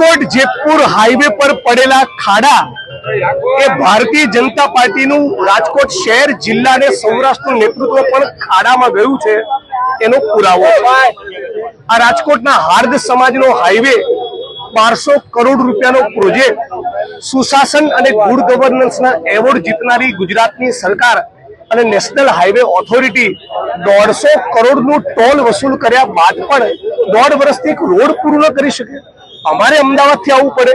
Rajkot Jetpur highway પર પડેલા ખાડા એ ભારતીય જનતા પાર્ટીનું રાજકોટ શહેર, જિલ્લા અને સૌરાષ્ટ્રનું નેતૃત્વ પણ ખાડામાં ગયું છે. એનો પુરાવો આ રાજકોટના હાર્દ સમાજનો હાઈવે બારસો કરોડ રૂપિયાનો પ્રોજેક્ટ સુશાસન અને ગુડ ગવર્નન્સના એવોર્ડ જીતનારી ગુજરાતની સરકાર અને નેશનલ હાઈવે ઓથોરિટી દોઢસો કરોડનું ટોલ વસૂલ કર્યા બાદ પણ દોઢ વર્ષથી રોડ પૂર્ણ કરી શકે. અમારે અમદાવાદથી આવવું પડે.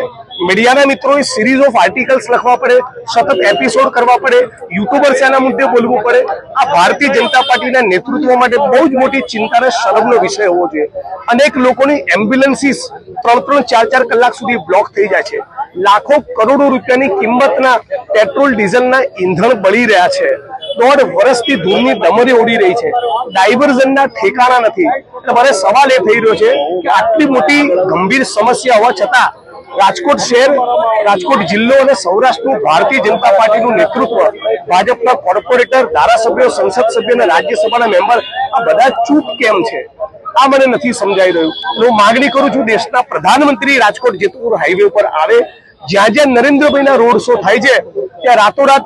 મીડિયાના મિત્રોએ સિરીઝ ઓફ આર્ટિકલ્સ લખવા પડે, સતત એપિસોડ કરવા પડે યુટ્યુબર્સ એના મુદ્દે બોલવું પડે. આ ભારતીય જનતા પાર્ટીના નેતૃત્વ માટે બહુ જ મોટી ચિંતા અને શરમનો વિષય હોવો જોઈએ. અનેક લોકોની એમ્બ્યુલન્સીસ ત્રણ ત્રણ ચાર ચાર કલાક સુધી બ્લોક થઈ જાય છે. લાખો કરોડો રૂપિયાની કિંમતના પેટ્રોલ ડીઝલના ઈંધણ બળી રહ્યા છે. દોઢ વર્ષથી ધૂળની દમરી ઉડી રહી છે. ડાયવર્ઝનના ઠેકાણા નથી. એટલે સવાલ એ થઈ રહ્યો છે કે આટલી મોટી ગંભીર સમસ્યા હોવા છતાં રાજકોટ શહેર, રાજકોટ જિલ્લો અને સૌરાષ્ટ્રનું ભારતીય જનતા પાર્ટીનું નેતૃત્વ, ભાજપના કોર્પોરેટર, ધારાસભ્યો, સંસદ સભ્ય અને રાજ્યસભાના મેમ્બર, આ બધા ચૂપ કેમ છે? આ મને નથી સમજાઈ રહ્યું. હું માગણી કરું છું દેશના પ્રધાનમંત્રી રાજકોટ જેતપુર હાઈવે ઉપર આવે. જ્યાં જ્યાં નરેન્દ્રભાઈના રોડ શો થાય છે, ત્યાં રાતોરાત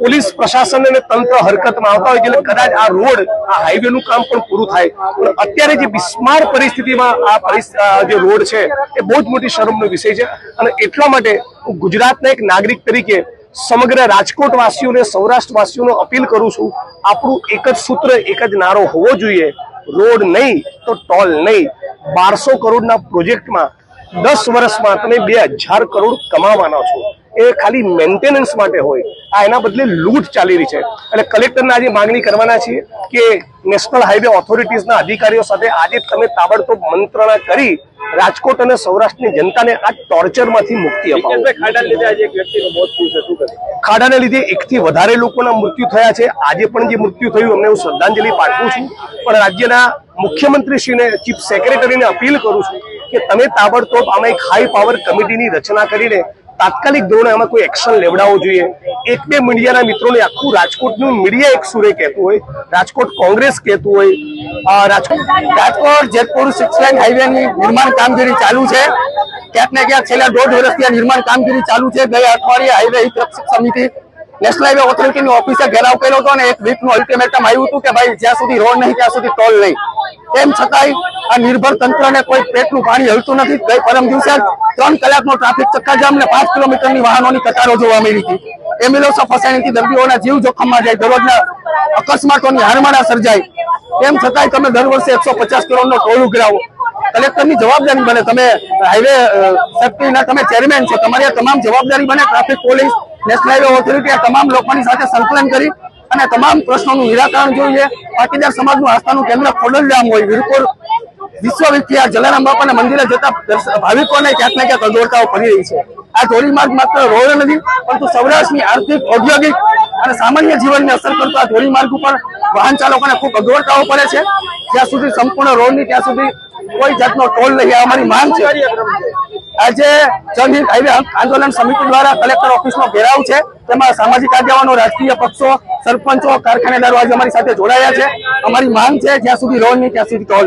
પોલીસ પ્રશાસન અને તંત્ર હરકતમાં આવતા હોય એટલે કદાચ આ રોડ, આ હાઈવે નું કામ પણ પૂરું થાય. પણ અત્યારે જે બિસ્માર પરિસ્થિતિમાં આ જે રોડ છે, એ બહુ જ મોટી શરમનો વિષય છે. અને એટલા માટે હું ગુજરાતના એક નાગરિક તરીકે સમગ્ર રાજકોટ વાસીઓને સૌરાષ્ટ્ર વાસીઓને અપીલ કરું છું, આપણું એક જ સૂત્ર, એક જ નારો હોવો જોઈએ. રોડ નહીં તો ટોલ નહીં. બારસો કરોડના પ્રોજેક્ટમાં દસ વર્ષમાં તમે બે હજાર કરોડ કમાવાના છો. એ ખાલી મેન્ટેનન્સ માટે હોય. આ એના બદલે લૂંટ ચાલી રહી છે. એટલે કલેક્ટરને આજે માંગણી કરવાના છીએ કે નેશનલ હાઈવે ઓથોરિટીઝના અધિકારીઓ સાથે આજે તમે તાબડતોબ મંત્રણા કરી રાજકોટ અને સૌરાષ્ટ્રની જનતાને આ ટોર્ચરમાંથી મુક્તિ અપાવો. ખાડા લીધે આજે એક વ્યક્તિનું મોત થયું છે. શું કરે ખાડાને લીધે એકથી વધારે લોકોના મૃત્યુ થયા છે. આજે પણ જે મૃત્યુ થયું અમને હું શ્રદ્ધાંજલિ પાઠવું છું. પણ રાજ્યના મુખ્યમંત્રીશ્રીને ચીફ સેક્રેટરીને અપીલ કરું છું કે તમે તાબડતોબ આમાં એક હાઈ પાવર કમિટીની રચના કરીને તાત્કાલિક ધોરણે આમાં કોઈ એક્શન લેવડાવવો જોઈએ. એક બે મીડિયાના મિત્રોને આખું રાજકોટનું મીડિયા એક સુરે કહેતું હોય, રાજકોટ કોંગ્રેસ કહેતું હોય. રાજકોટ રાજકોટ જેતપુર સિક્સ લાઇન હાઈવેની નિર્માણ કામગીરી ચાલુ છે. ક્યાંક ને ક્યાંક છેલ્લા દોઢ વર્ષથી આ નિર્માણ કામગીરી ચાલુ છે. ગયા અઠવાડિયે હાઈવે હિત સમિતિ નેશનલ હાઈવે ઓથોરિટીની ઓફિસે ઘેરાવ કર્યો હતો અને એક વીકનું અલ્ટિમેટમ આવ્યું હતું કે ભાઈ જ્યાં સુધી રોડ નહીં, ત્યાં સુધી ટોલ નહીં. તેમ છતાંય આ નિર્ભર તંત્રને કોઈ પેટનું પાણી હલતું નથી. ગઈ પરમ દિવસે ત્રણ કલાકનો ટ્રાફિક ચક્કાજામ ને પાંચ કિલોમીટરની વાહનોની કતારો જોવા મળી હતી. એમ્બ્યુલન્સો ફસાણીથી દર્દીઓના જીવ જોખમમાં જાય, દરરોજના અકસ્માતોની હારમાળા સર્જાય. તેમ છતાંય તમે દર વર્ષે એકસો પચાસ કરોડનો ટોલ ઉઘરાવો. કલેક્ટરની જવાબદારી બને. તમે હાઈવે સેફ્ટીના તમે ચેરમેન છો. તમારી આ તમામ જવાબદારી બને. Traffic police, national highway authority આ તમામ લોકોની સાથે સંકલન કરી અને તમામ પ્રશ્નોનું નિરાકરણ જોઈએ. પાટીદાર સમાજનું આસ્થાનું કેન્દ્ર ખોડલધામ હોય. વીરપુર વિશ્વવિખ્યાત જલારામ બાપાના મંદિરે જતા ભાવિકોને ક્યાંક ને ક્યાંક અગવડતાઓ પડી રહી છે. આ ધોરીમાર્ગ માત્ર રોડ નથી, પરંતુ સૌરાષ્ટ્રની આર્થિક, ઔદ્યોગિક અને સામાન્ય જીવનને અસર કરતો આ ધોરીમાર્ગ ઉપર વાહન ચાલકોને ખૂબ અગવડતાઓ પડે છે. જ્યાં સુધી સંપૂર્ણ રોડની ત્યાં સુધી કોઈ જાતનો ટોલ નહીં. અમારી માંગ છે. આજે જનહિત હાઈવે આંદોલન સમિતિ દ્વારા કલેક્ટર ઓફિસનો ઘેરાવ છે. તેમાં સામાજિક આગેવાનો, રાજકીય પક્ષો, સરપંચો, કારખાનેદારો આજે અમારી સાથે જોડાયા છે. અમારી માંગ છે જ્યાં સુધી રોડ નહીં ત્યાં સુધી